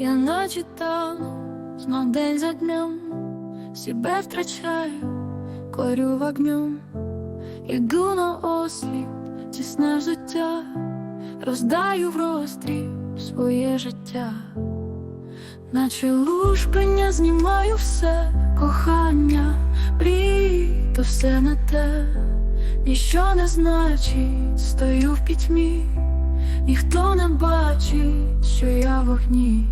я наче тану, знов день за днем, себе втрачаю, корю вогнем, іду на осліп, тісне життя, роздаю в роздріб своє життя, наче лушпення знімаю все кохання, мрій, то все не те, ніщо не значить, стою в пітьмі. Ніхто не бачить, що я в вогні,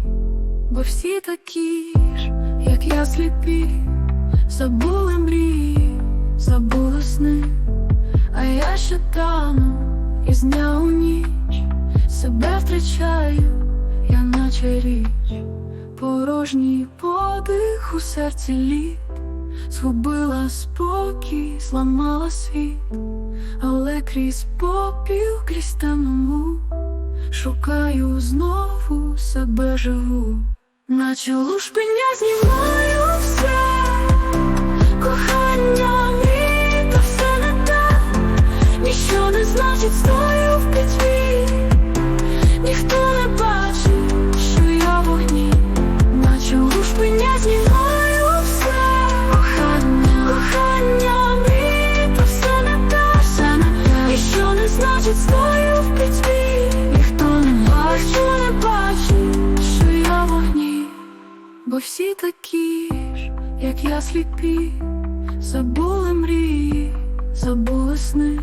бо всі такі ж, як я сліпі, забули мрії, забули сни, а я ще тану із дня у ніч, себе втрачаю, я наче річ, порожній подих у серці літ, згубила спокій, зламала світ. Крізь попіл, крізь темному Шукаю знову себе живу, наче лушпиня знімаю все, кохання все не те, ніщо не значить, стою в пітьмі, значить, стою в пітьмі, ніхто не ніхто не бачить, що я вогні, бо всі такі ж, як я сліпі, забули мрії, забули сни,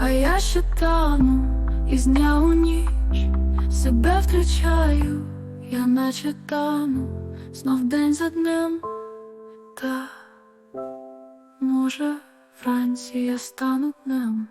а я ще тану із дня у ніч, себе втрачаю, я наче тану, знов день за днем, та може вранці я стану днем.